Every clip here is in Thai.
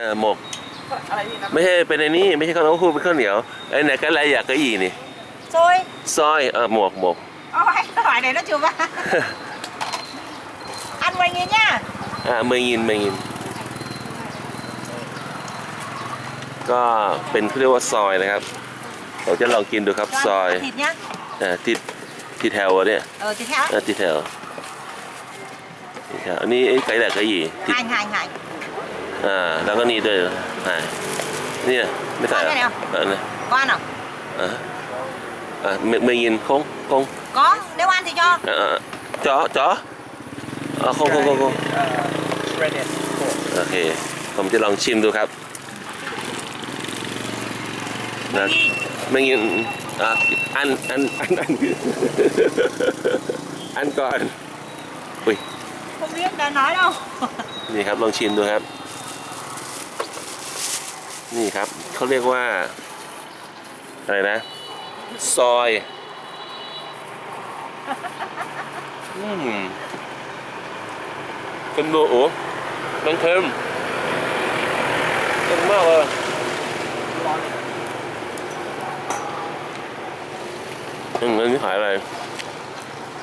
เออหมก อะไรนี่นะไม่ใช่เป็นไอ้นี่ไม่ใช่ข้าวต้มคู่เป็นข้าวเหนียวไอ้ไหนก็อะไรอยากก็อีนี่ซอยซอยเออหมกหมกเอาไว้ถวายไหนนะจูบ้าอันไว้งี้เนี่ยอ่าเมืองยินเมืองยิน ก็เป็นเขาเรียกว่าซอยนะครับเราจะลองกินดูครับซอยผิดเนี่ยอ่าที่ที่แถวอะเนี่ยเออจะแท้อ่าที่แถวที่แถวอันนี้ไอ้ไก่แหลกไก่หยี่ที่หายหายหาย อ่าแล้วก็นี่ด้วยอ่าเนี่ยไม่ใส่เหรอไม่ได้เหรอเออเนี่ยก้อนเหรออ่าอ่าเมืองเมืองยินคงคง có nếu ăn thì cho อ่าจ๋อจ๋ออ่าคงคงคงคงเอ่อ shredded pork โอเค ผมจะลองชิมดูครับนะไม่ยินอะอันอันอันอันอันก่อนอุ้ย không biết đã nói đâu นี่ครับลองชิมดูครับ นี่ครับเขาเรียกว่า อะไรนะ ซอยอืมเป็นโบโอ้มันเค็มเค็มมากเลยอันนี้ขายอะไร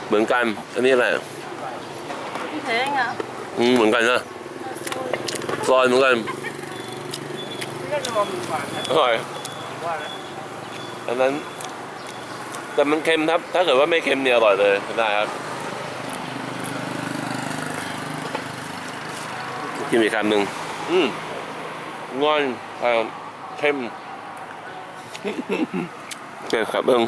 เหมือนกัน อันนี้อะไร thế anh ạ อืมเหมือนกันนะซอยเหมือนกัน นี่ก็จะรวมหวานนะอร่อยว่านะอันนั้น แต่มันเค็มครับ ถ้าเกิดว่าไม่เค็มเนี่ยอร่อยเลยได้ครับกินอีกคำหนึ่งอืมงอนเอ่อเค็ม เค็มครับเบิ้ง